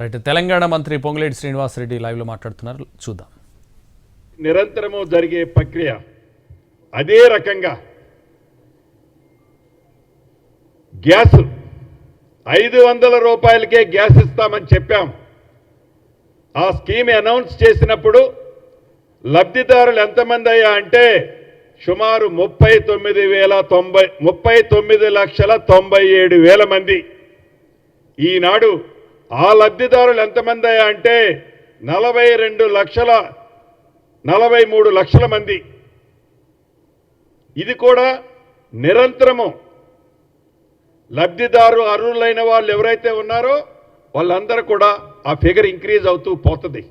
Right Telangana మంత్రి పొంగులేటి శ్రీనివాసరెడ్డి లైవ్లో మాట్లాడుతున్నారు. చూద్దాం. నిరంతరము జరిగే ప్రక్రియ అదే రకంగా గ్యాస్ ఐదు వందల రూపాయలకే గ్యాస్ ఇస్తామని చెప్పాం. ఆ స్కీమ్ అనౌన్స్ చేసినప్పుడు లబ్ధిదారులు ఎంతమంది అయ్యా అంటే సుమారు ముప్పై తొమ్మిది వేల తొంభై ముప్పై తొమ్మిది లక్షల తొంభై ఏడు వేల మంది. ఈనాడు ఆ లబ్ధిదారులు ఎంతమంది అయ్యా అంటే నలభై రెండు లక్షల నలభై మూడు లక్షల మంది. ఇది కూడా నిరంతరము. లబ్ధిదారు అర్హులైన వాళ్ళు ఎవరైతే ఉన్నారో వాళ్ళందరూ కూడా ఆ ఫిగర్ ఇంక్రీజ్ అవుతూ పోతుంది.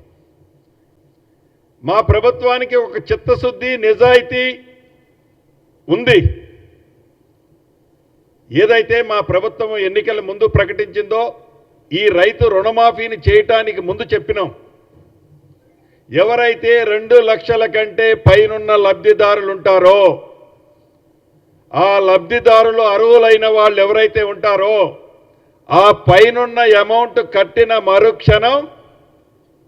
మా ప్రభుత్వానికి ఒక చిత్తశుద్ధి నిజాయితీ ఉంది. ఏదైతే మా ప్రభుత్వం ఎన్నికల ముందు ప్రకటించిందో ఈ రైతు రుణమాఫీని చేయటానికి ముందు చెప్పినాం. ఎవరైతే రెండు లక్షల కంటే పైనున్న లబ్ధిదారులు ఉంటారో ఆ లబ్ధిదారులు అర్హులైన వాళ్ళు ఎవరైతే ఉంటారో ఆ పైనున్న అమౌంట్ కట్టిన మరుక్షణం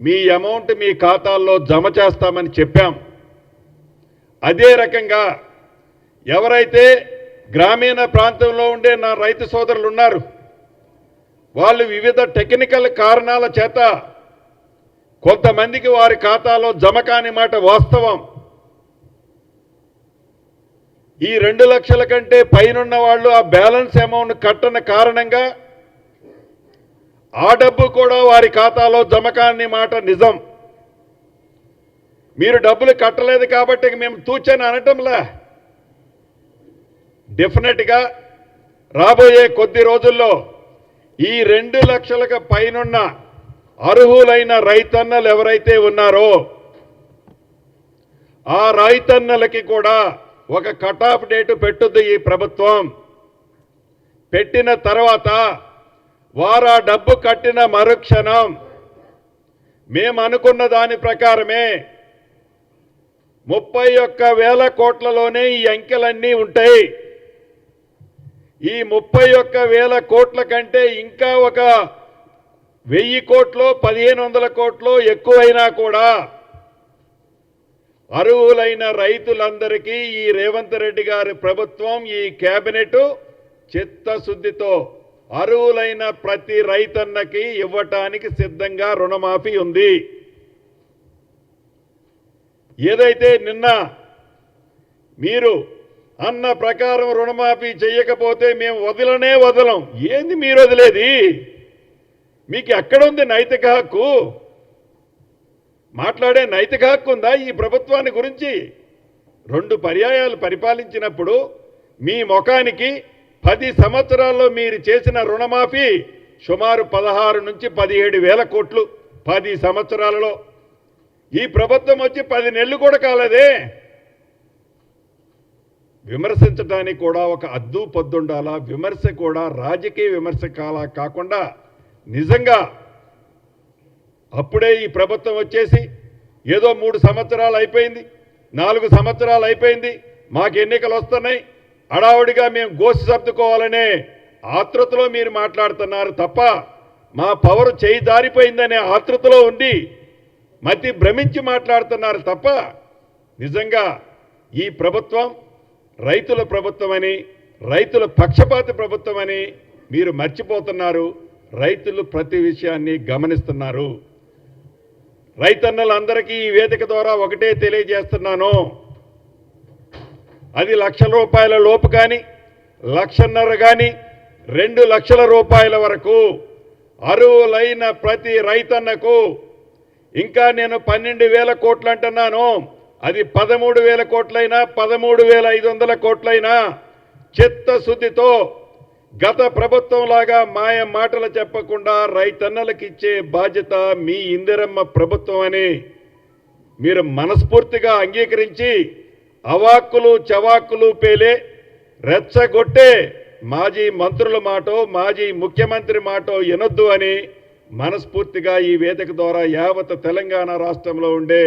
మీ అమౌంట్ మీ ఖాతాల్లో జమ చేస్తామని చెప్పాం. అదే రకంగా ఎవరైతే గ్రామీణ ప్రాంతంలో ఉండే నా రైతు సోదరులు ఉన్నారు వాళ్ళు వివిధ టెక్నికల్ కారణాల చేత కొంతమందికి వారి ఖాతాలో జమ కాని మాట వాస్తవం. ఈ రెండు లక్షల కంటే పైనున్న వాళ్ళు ఆ బ్యాలెన్స్ అమౌంట్ కట్టని కారణంగా ఆ డబ్బు కూడా వారి ఖాతాలో జమ కాని మాట నిజం. మీరు డబ్బులు కట్టలేదు కాబట్టి మేము తూచని అనటంలా. డెఫినెట్గా రాబోయే కొద్ది రోజుల్లో ఈ రెండు లక్షలకు పైనున్న అర్హులైన రైతన్నలు ఎవరైతే ఉన్నారో ఆ రైతన్నలకి కూడా ఒక కటాఫ్ డేటు పెట్టుద్ది ఈ ప్రభుత్వం. పెట్టిన తర్వాత వారు ఆ డబ్బు కట్టిన మరుక్షణం మేము అనుకున్న దాని ప్రకారమే ముప్పై ఒక్క వేల కోట్లలోనే ఈ అంకెలన్నీ ఉంటాయి. ఈ ముప్పై ఒక్క వేల కోట్ల కంటే ఇంకా ఒక వెయ్యి కోట్లు పదిహేను వందల కోట్లు ఎక్కువైనా కూడా అర్హులైన రైతులందరికీ ఈ రేవంత్ రెడ్డి గారి ప్రభుత్వం ఈ కేబినెట్ చిత్తశుద్ధితో అర్హులైన ప్రతి రైతన్నకి ఇవ్వటానికి సిద్ధంగా రుణమాఫీ ఉంది. ఏదైతే నిన్న మీరు అన్న ప్రకారం రుణమాఫీ చేయకపోతే మేము వదలనే వదలం. ఏంది మీరు వదిలేది? మీకు ఎక్కడుంది నైతిక హక్కు? మాట్లాడే నైతిక హక్కు ఉందా ఈ ప్రభుత్వాన్ని గురించి? రెండు పర్యాయాలు పరిపాలించినప్పుడు మీ ముఖానికి పది సంవత్సరాల్లో మీరు చేసిన రుణమాఫీ సుమారు పదహారు నుంచి పదిహేడు వేల కోట్లు పది సంవత్సరాలలో. ఈ ప్రభుత్వం వచ్చి పది నెలలు కూడా కాలేదే. విమర్శించడానికి కూడా ఒక అద్దు పొద్దుండాలా? విమర్శ కూడా రాజకీయ విమర్శ కాలా కాకుండా నిజంగా అప్పుడే ఈ ప్రభుత్వం వచ్చేసి ఏదో మూడు సంవత్సరాలు అయిపోయింది నాలుగు సంవత్సరాలు అయిపోయింది మాకు ఎన్నికలు వస్తున్నాయి అడావుడిగా మేము గోసి సర్దుకోవాలనే ఆతృతలో మీరు మాట్లాడుతున్నారు తప్ప మా పవర్ చేయి దారిపోయిందనే ఆతృతలో ఉండి మతి భ్రమించి మాట్లాడుతున్నారు తప్ప నిజంగా ఈ ప్రభుత్వం రైతుల ప్రభుత్వమని రైతుల పక్షపాత ప్రభుత్వమని మీరు మర్చిపోతున్నారు. రైతులు ప్రతి విషయాన్ని గమనిస్తున్నారు. రైతన్నలందరికీ ఈ వేదిక ద్వారా ఒకటే తెలియజేస్తున్నాను. అది లక్షల రూపాయల లోపు కానీ లక్షన్నర కానీ రెండు లక్షల రూపాయల వరకు అరువులైన ప్రతి రైతన్నకు ఇంకా నేను పన్నెండు వేల కోట్లు అంటున్నాను. అది పదమూడు వేల కోట్లైనా పదమూడు వేల ఐదు వందల కోట్లైనా చిత్తశుద్ధితో గత ప్రభుత్వం లాగా మాయ మాటలు చెప్పకుండా రైతన్నలకు ఇచ్చే బాధ్యత మీ ఇందిరమ్మ ప్రభుత్వం అని మీరు మనస్ఫూర్తిగా అంగీకరించి అవాక్కులు చవాక్కులు పేలే రెచ్చగొట్టే మాజీ మంత్రుల మాటో మాజీ ముఖ్యమంత్రి మాటో వినొద్దు అని మనస్ఫూర్తిగా ఈ వేదిక ద్వారా యావత్ తెలంగాణ రాష్ట్రంలో ఉండే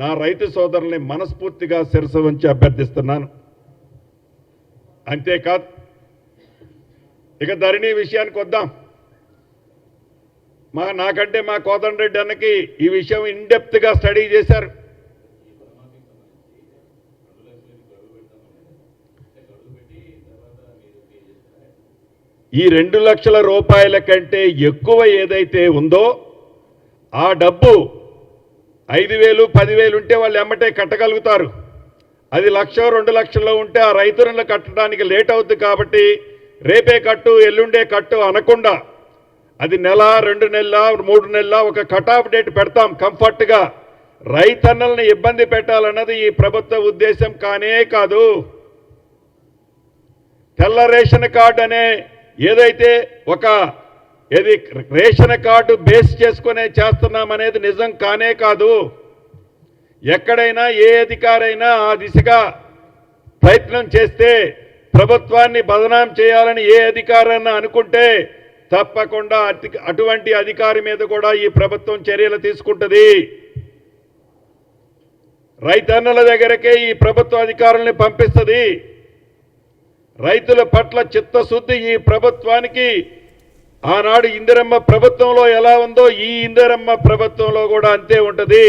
నా రైతు సోదరుల్ని మనస్ఫూర్తిగా శిరస వంచి అభ్యర్థిస్తున్నాను. అంతేకాదు ఇక ధరణి విషయానికి వద్దాం. మా నాకంటే మా కోదండరెడ్డి అన్నకి ఈ విషయం ఇన్డెప్త్గా స్టడీ చేశారు. ఈ రెండు లక్షల రూపాయల కంటే ఎక్కువ ఏదైతే ఉందో ఆ డబ్బు ఐదు వేలు పదివేలు ఉంటే వాళ్ళు ఎమ్మటే కట్టగలుగుతారు. అది లక్ష రెండు లక్షల్లో ఉంటే ఆ రైతులను కట్టడానికి లేట్ అవుద్ది కాబట్టి రేపే కట్టు ఎల్లుండే కట్టు అనకుండా అది నెల రెండు నెలల మూడు నెలల ఒక కట్ ఆఫ్ డేట్ పెడతాం కంఫర్ట్గా. రైతన్నల్ని ఇబ్బంది పెట్టాలన్నది ఈ ప్రభుత్వ ఉద్దేశం కానే కాదు. తెల్ల రేషన్ కార్డు అనే ఏదైతే ఒక ఏది రేషన్ కార్డు బేస్ చేసుకునే చేస్తున్నాం అనేది నిజం కానే కాదు. ఎక్కడైనా ఏ అధికారైనా ఆ దిశగా ప్రయత్నం చేస్తే ప్రభుత్వాన్ని బదనాం చేయాలని ఏ అధికారన్నా అనుకుంటే తప్పకుండా అతి- అటువంటి అధికారి మీద కూడా ఈ ప్రభుత్వం చర్యలు తీసుకుంటుంది. రైతన్నల దగ్గరకే ఈ ప్రభుత్వ అధికారుల్ని పంపిస్తుంది. రైతుల పట్ల చిత్తశుద్ధి ఈ ప్రభుత్వానికి ఆనాడు ఇందిరమ్మ ప్రభుత్వంలో ఎలా ఉందో ఈ ఇందిరమ్మ ప్రభుత్వంలో కూడా అంతే ఉంటుంది.